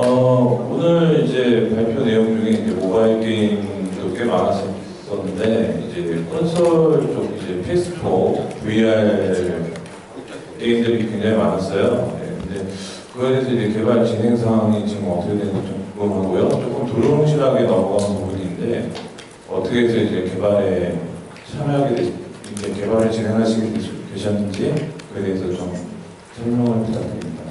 어, 오늘 이제 발표 내용 중에 이제 모바일 게임도 꽤 많았었는데 이제 콘솔 쪽 이제 PS4 VR 게임들이 굉장히 많았어요. 네, 근데 그거에 대해서 이제 개발 진행 상황이 지금 어떻게 되는지 좀 궁금하고요. 조금 두루뭉실하게 넘어가는 부분인데 어떻게 해서 이제 개발에 참여하게 되, 이제 개발을 진행하시게 되셨는지 그에 대해서 좀 설명을 부탁드립니다.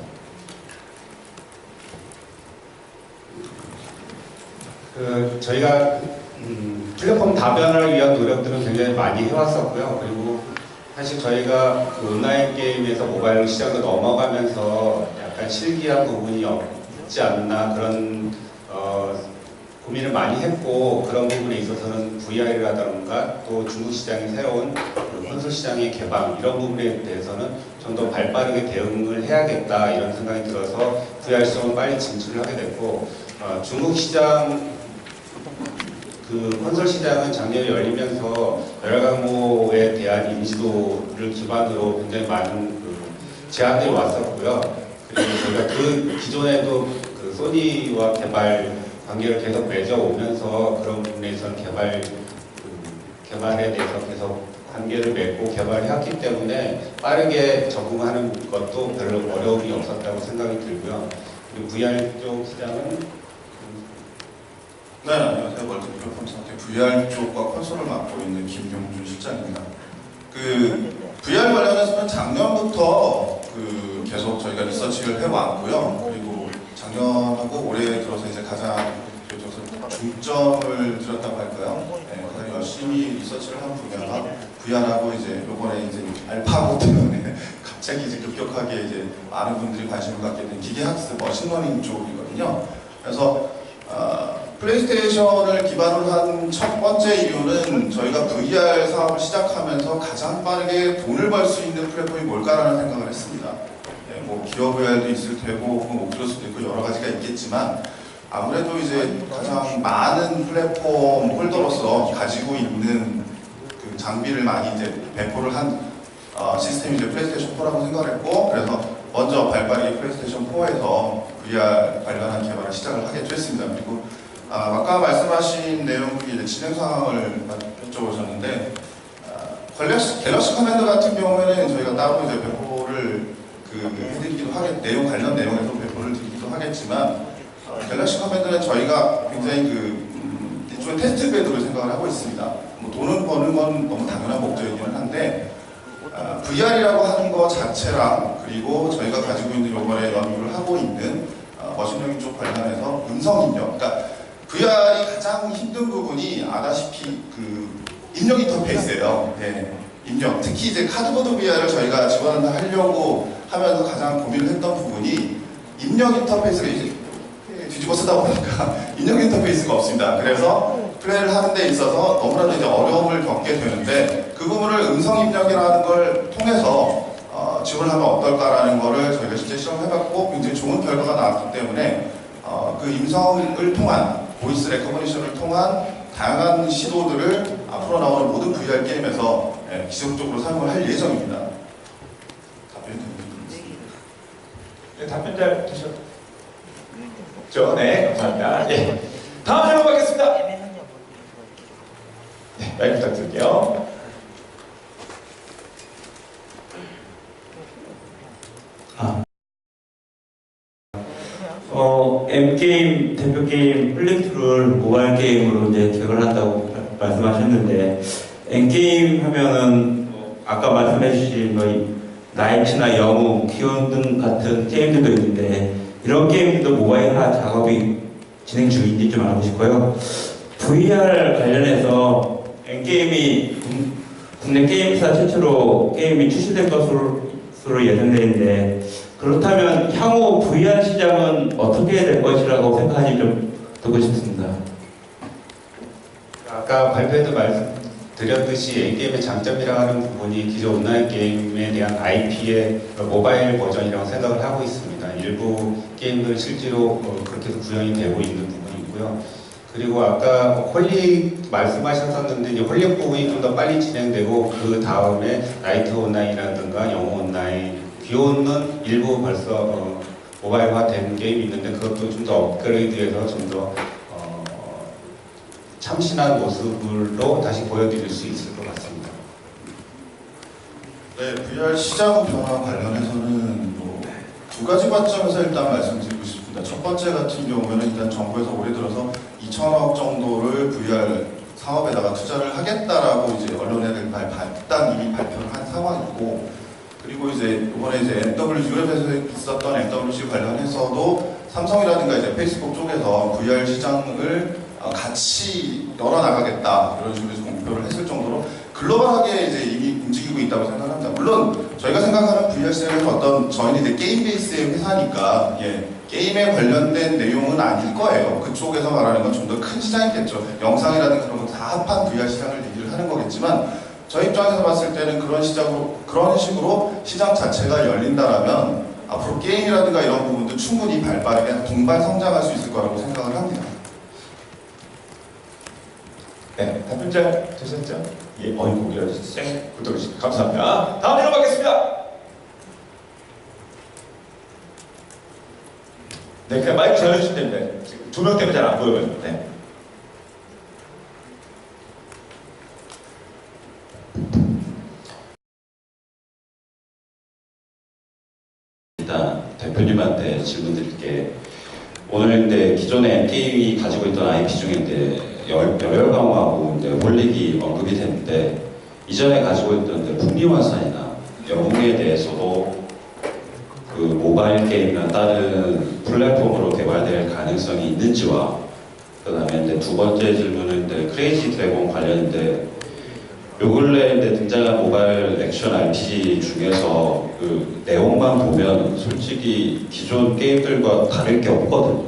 그 저희가 음, 플랫폼 다변화를 위한 노력들은 굉장히 많이 해왔었고요. 그리고 사실 저희가 그 온라인 게임에서 모바일로 시작을 넘어가면서 약간 실기한 부분이 없지 않나 그런 어, 고민을 많이 했고 그런 부분에 있어서는 VR이라던가 또 중국 시장의 새로운 그 콘솔 시장의 개방 이런 부분에 대해서는 좀 더 발빠르게 대응을 해야겠다 이런 생각이 들어서 VR 시장을 빨리 진출을 하게 됐고 어, 중국 시장 그 콘솔 시장은 작년에 열리면서 여러 광고에 대한 인지도를 기반으로 굉장히 많은 그 제안들이 왔었고요. 그리고 저희가 그 기존에도 그 소니와 개발 관계를 계속 맺어오면서 그런 부분에서 개발 그 개발에 대해서 계속 관계를 맺고 개발해왔기 때문에 빠르게 적응하는 것도 별로 어려움이 없었다고 생각이 들고요. 그리고 VR 쪽 시장은 네, 안녕하세요. 멀티플랫폼 상태 VR 쪽과 콘솔을 맡고 있는 김용준 실장입니다. 그 VR 관련해서는 작년부터 그 계속 저희가 리서치를 해왔고요. 그리고 작년하고 올해 들어서 이제 가장 중점을 들였다고 할까요? 네, 가장 열심히 리서치를 한 분야가 VR하고 이제 요번에 이제 알파고 때문에 갑자기 이제 급격하게 이제 많은 분들이 관심을 갖게 된 기계학습 머신러닝 쪽이거든요. 그래서 아, 플레이스테이션을 기반으로 한 첫 번째 이유는 저희가 VR 사업을 시작하면서 가장 빠르게 돈을 벌 수 있는 플랫폼이 뭘까라는 생각을 했습니다. 네, 뭐 기업 VR도 있을 테고 혹은 옥수수도 있고 여러 가지가 있겠지만 아무래도 이제 가장 많은 플랫폼 홀더로서 가지고 있는 그 장비를 많이 이제 배포를 한 어, 시스템이 이제 플레이스테이션 4라고 생각을 했고 그래서 먼저 발빠르게 플레이스테이션 4에서 VR 관련한 개발을 시작을 하게 됐습니다. 그리고 아, 아까 말씀하신 내용 중에 이제 진행 상황을 여쭤보셨는데 아, 갤럭시, 갤럭시 커맨드 같은 경우에는 저희가 따로 이제 배포를 그 해드리기도 하겠 내용 관련 내용에서 배포를 드리기도 하겠지만 어, 갤럭시 커맨드는 저희가 굉장히 그 음, 일종의 테스트 베드로 생각을 하고 있습니다. 뭐 돈을 버는 건 너무 당연한 목적이기는 한데 아, VR이라고 하는 것 자체랑 그리고 저희가 가지고 있는 요번에 연구를 하고 있는 아, 머신러닝 쪽 관련해서 음성 입력, 그러니까 VR이 가장 힘든 부분이 아다시피 그 입력 인터페이스예요. 네, 입력. 특히 이제 카드보드 VR을 저희가 지원을 하려고 하면서 가장 고민을 했던 부분이 입력 인터페이스를 이제 뒤집어 쓰다 보니까 입력 인터페이스가 없습니다. 그래서 플레이를 하는 데 있어서 너무나도 이제 어려움을 겪게 되는데 그 부분을 음성 입력이라는 걸 통해서 어, 지원을 하면 어떨까라는 거를 저희가 실제 실험해봤고 굉장히 좋은 결과가 나왔기 때문에 어, 그 음성을 통한 보이스 레커머니션을 통한 다양한 시도들을 앞으로 나오는 모든 VR 게임에서 예, 기술적으로 사용을 할 예정입니다. 답변이 됩니다. 네, 답변 잘 되셨죠? 네, 감사합니다. 예. 다음 질문 받겠습니다. 네, 마이크 부탁드릴게요. 어, M게임 대표 게임 플링트를 모바일 게임으로 이제 기획을 한다고 마- 말씀하셨는데 M게임 하면은 뭐 아까 말씀해주신 뭐 이- 나이츠나 영웅, 기온 등 같은 게임들도 있는데 이런 게임도 모바일화 작업이 진행 중인지 좀 알고 싶고요. VR 관련해서 M게임이 국- 국내 게임사 최초로 게임이 출시될 것으로 예상되어 있는데 그렇다면 향후 VR 시장은 어떻게 될 것이라고 생각하는지 좀 듣고 싶습니다. 아까 발표에도 말씀드렸듯이 게임의 장점이라 하는 부분이 기존 온라인 게임에 대한 IP의 모바일 버전이라고 생각을 하고 있습니다. 일부 게임들 실제로 어, 그렇게 구현이 되고 있는 부분이 있고요. 그리고 아까 홀릭 말씀하셨었는데 홀릭 부분이 좀 더 빨리 진행되고 그 다음에 나이트 온라인이라든가 영웅 귀여운은 일부 벌써 어, 모바일화된 게임이 있는데 그것도 좀 더 업그레이드해서 좀더 어, 참신한 모습으로 다시 보여드릴 수 있을 것 같습니다. 네, VR 시장 변화 관련해서는 뭐 두 가지 관점에서 일단 말씀드리고 싶습니다. 첫 번째 같은 경우에는 일단 정부에서 올해 들어서 2천억 정도를 VR 사업에다가 투자를 하겠다라고 이제 언론에 발, 발, 일단 이미 발표를 한 상황이고 그리고 이제 이번에 이제 MW 유럽에서 있었던 MWC 관련해서도 삼성이라든가 이제 페이스북 쪽에서 VR 시장을 어, 같이 열어 나가겠다 이런 식으로 공표를 했을 정도로 글로벌하게 이제 이미 움직이고 있다고 생각합니다. 물론 저희가 생각하는 VR 시장은 어떤 저희는 이제 게임 베이스의 회사니까 예, 게임에 관련된 내용은 아닐 거예요. 그쪽에서 말하는 건 좀 더 큰 시장이겠죠. 영상이라든가 그런 거 다 합한 VR 시장을 얘기를 하는 거겠지만 저희 입장에서 봤을 때는 그런 시장으로 그런 식으로 시장 자체가 열린다라면 앞으로 게임이라든가 이런 부분도 충분히 발빠르게 동반 성장할 수 있을 거라고 생각을 합니다. 네, 답변자 되셨죠? 예, 어이구, 쌩 붙어주시 감사합니다. 다음 질문 받겠습니다. 네, 그냥 마이크 잘 해주시면 됩니다. 두명 때문에 잘 안 보여가지고. 네. 일단 대표님한테 질문 드릴게. 오늘 근데 기존에 게임이 가지고 있던 IP 중에 이제 열, 열혈 강화하고 이제 홀릭이 언급이 됐는데 이전에 가지고 있던 이제 풍리화산이나 영웅에 대해서도 그 모바일 게임이나 다른 플랫폼으로 개발될 가능성이 있는지와 그 다음에 이제 두 번째 질문은 이제 크레이지 드래곤 관련인데 요 근래 이제 등장한 모바일 액션 RPG 중에서 그 내용만 보면 솔직히 기존 게임들과 다를 게 없거든요.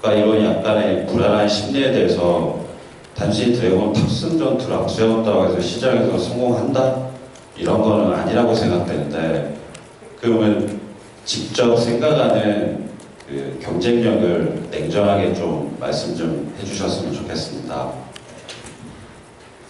그러니까 이런 약간의 불안한 심리에 대해서 단순히 드래곤 탑승 전투를 앞세웠다고 해서 시장에서 성공한다? 이런 거는 아니라고 생각되는데 그러면 직접 생각하는 그 경쟁력을 냉정하게 좀 말씀 좀 해주셨으면 좋겠습니다.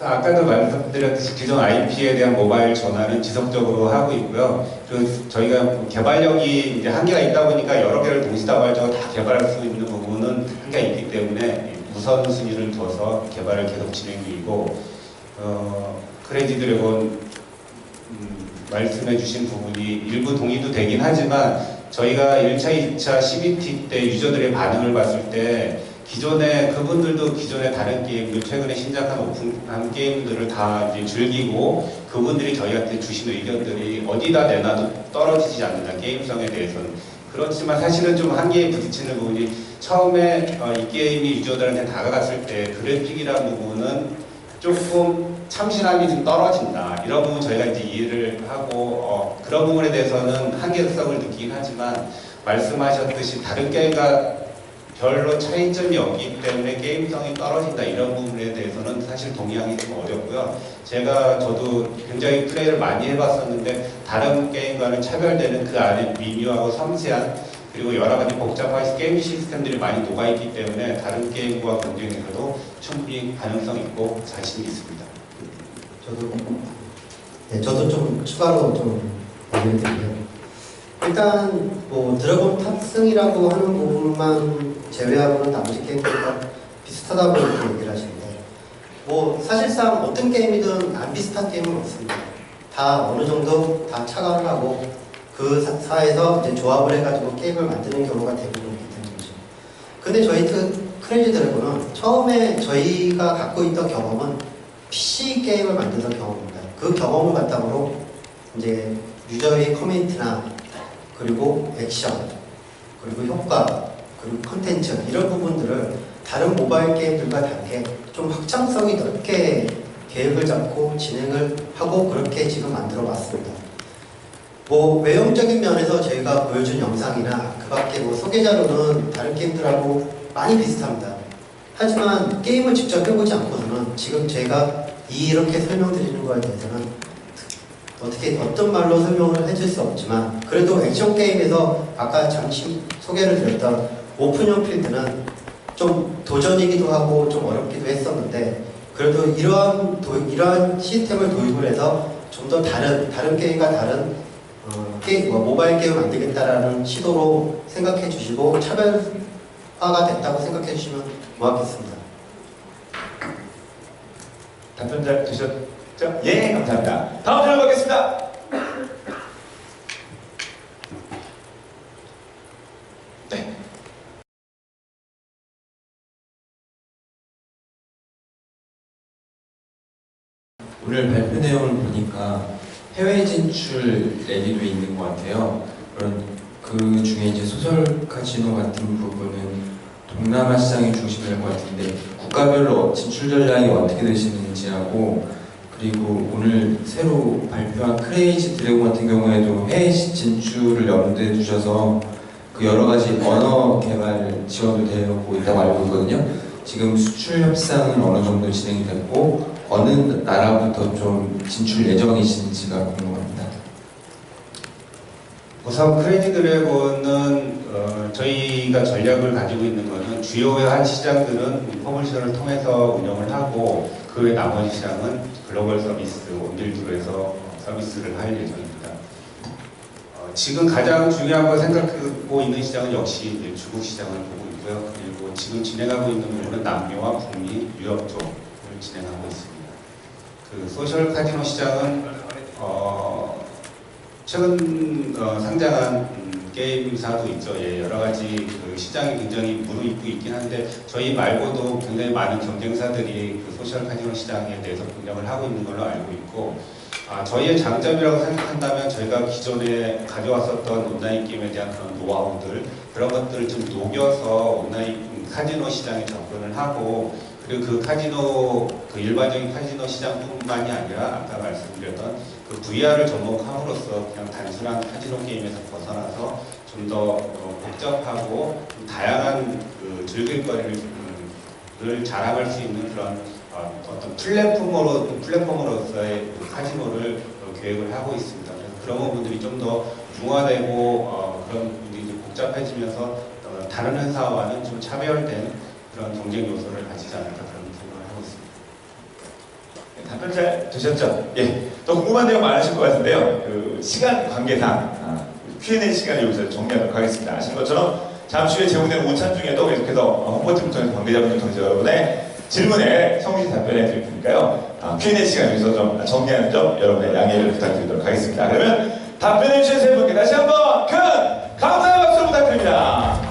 아까도 말씀드렸듯이 기존 IP에 대한 모바일 전환은 지속적으로 하고 있고요. 그리고 저희가 개발력이 이제 한계가 있다 보니까 여러 개를 동시다발적으로 다 개발할 수 있는 부분은 한계가 있기 때문에 우선순위를 둬서 개발을 계속 진행 중이고 어, 크레이지 드래곤 음, 말씀해 주신 부분이 일부 동의도 되긴 하지만 저희가 1차, 2차 CBT 때 유저들의 반응을 봤을 때 기존에 그분들도 기존에 다른 게임들 최근에 신작한 오픈한 게임들을 다 이제 즐기고 그분들이 저희한테 주신 의견들이 어디다 내놔도 떨어지지 않는다 게임성에 대해서는. 그렇지만 사실은 좀 한계에 부딪히는 부분이 처음에 어, 이 게임이 유저들한테 다가갔을 때 그래픽이라는 부분은 조금 참신함이 좀 떨어진다 이런 부분 저희가 이제 이해를 하고 어, 그런 부분에 대해서는 한계성을 느끼긴 하지만 말씀하셨듯이 다른 게임과 별로 차이점이 없기 때문에 게임성이 떨어진다 이런 부분에 대해서는 사실 동의하기 좀 어렵고요. 제가 저도 굉장히 플레이를 많이 해봤었는데 다른 게임과는 차별되는 그 안에 미묘하고 섬세한 그리고 여러 가지 복잡한 게임 시스템들이 많이 녹아있기 때문에 다른 게임과 경쟁해서도 충분히 가능성 있고 자신이 있습니다. 저도 네, 저도 좀 추가로 좀 얘기를 드리면 일단 뭐 드래곤 탑승이라고 하는 부분만 제외하고는 나머지 게임들과 비슷하다고 이렇게 얘기를 하시는데 뭐 사실상 어떤 게임이든 안 비슷한 게임은 없습니다. 다 어느 정도 다 차가를 하고 그 사- 사에서 이제 조합을 해가지고 게임을 만드는 경우가 대부분이기 때문이죠. 근데 저희 그 크레이지 드래곤은 처음에 저희가 갖고 있던 경험은 PC 게임을 만드는 경험입니다. 그 경험을 바탕으로 이제 유저의 커멘트나 그리고 액션 그리고 효과 그리고 컨텐츠 이런 부분들을 다른 모바일 게임들과 다르게 좀 확장성이 넓게 계획을 잡고 진행을 하고 그렇게 지금 만들어 봤습니다. 뭐 외형적인 면에서 저희가 보여준 영상이나 그 밖에 뭐 소개자료는 다른 게임들하고 많이 비슷합니다. 하지만 게임을 직접 해보지 않고서는 지금 제가 이렇게 설명드리는 거에 대해서는 어떻게 어떤 말로 설명을 해줄 수 없지만 그래도 액션 게임에서 아까 잠시 소개를 드렸던 오픈형 필드는 좀 도전이기도 하고 좀 어렵기도 했었는데 그래도 이러한 도, 이러한 시스템을 도입을 해서 좀 더 다른 다른 게임과 다른 어, 게임, 뭐 모바일 게임 만들겠다라는 시도로 생각해 주시고 차별화가 됐다고 생각해 주시면 고맙겠습니다. 답변 잘 되셨 죠? 예, 감사합니다. 다음 질문 받겠습니다. 네. 오늘 발표 내용을 보니까 해외 진출 얘기도 있는 것 같아요. 그런 그 중에 이제 소설 카지노 같은 부분은 동남아 시장이 중심이 될것 같은데 국가별로 진출 전략이 어떻게 되시는지하고 그리고 오늘 새로 발표한 크레이지 드래곤 같은 경우에도 해외 진출을 염두에 두셔서 그 여러 가지 언어 개발 지원도 되고 있다고 알고 있거든요. 지금 수출 협상은 어느 정도 진행이 됐고 어느 나라부터 좀 진출 예정이신지가 궁금합니다. 우선 크레이지 드래곤은 어, 저희가 전략을 가지고 있는 것은 주요한 시장들은 퍼블리셔를 통해서 운영을 하고 그 외 나머지 시장은 글로벌 서비스 원빌드로 해서 서비스를 할 예정입니다. 어, 지금 가장 중요하고 생각하고 있는 시장은 역시 중국 시장을 보고 있고요. 그리고 지금 진행하고 있는 부분은 남미와 북미, 유럽 쪽을 진행하고 있습니다. 그 소셜 카지노 시장은 어, 최근 어, 상장한 음, 게임사도 있죠. 예, 여러 가지 그 시장이 굉장히 무르익고 있긴 한데 저희 말고도 굉장히 많은 경쟁사들이 그 소셜 카지노 시장에 대해서 분석을 하고 있는 걸로 알고 있고 아, 저희의 장점이라고 생각한다면 저희가 기존에 가져왔었던 온라인 게임에 대한 그런 노하우들 그런 것들을 좀 녹여서 온라인 음, 카지노 시장에 접근을 하고 그리고 그 카지노 그 일반적인 카지노 시장뿐만이 아니라 아까 말씀드렸던 그 VR을 접목함으로써 그냥 단순한 카지노 게임에서 벗어나서 좀 더 복잡하고 좀 다양한 그 즐길거리를 음, 를 자랑할 수 있는 그런 어, 어떤 플랫폼으로 플랫폼으로서의 그 카지노를 어, 계획을 하고 있습니다. 그래서 그런 부분들이 좀 더 융화되고 어, 그런 부분들이 좀 복잡해지면서 어, 다른 회사와는 좀 차별된 그런 경쟁 요소를 가지지 않을까 그런 생각을 하고 있습니다. 네, 답변 잘 되셨죠? 예. 또 궁금한 내용 많으실 것 같은데요. 그 시간 관계상 아, Q&A 시간을 여기서 정리하도록 하겠습니다. 아시는 것처럼 잠시 후에 제공되는 오찬 중에도 계속해서 홍보팀을 통해서 관계자분들 통해서 여러분의 질문에 성실히 답변해 드릴 테니까요. 아, Q&A 시간 여기서 좀 정리하는 점 여러분의 양해를 부탁드리도록 하겠습니다. 그러면 답변해 주신 세 분께 다시 한번 큰 감사의 박수 부탁드립니다.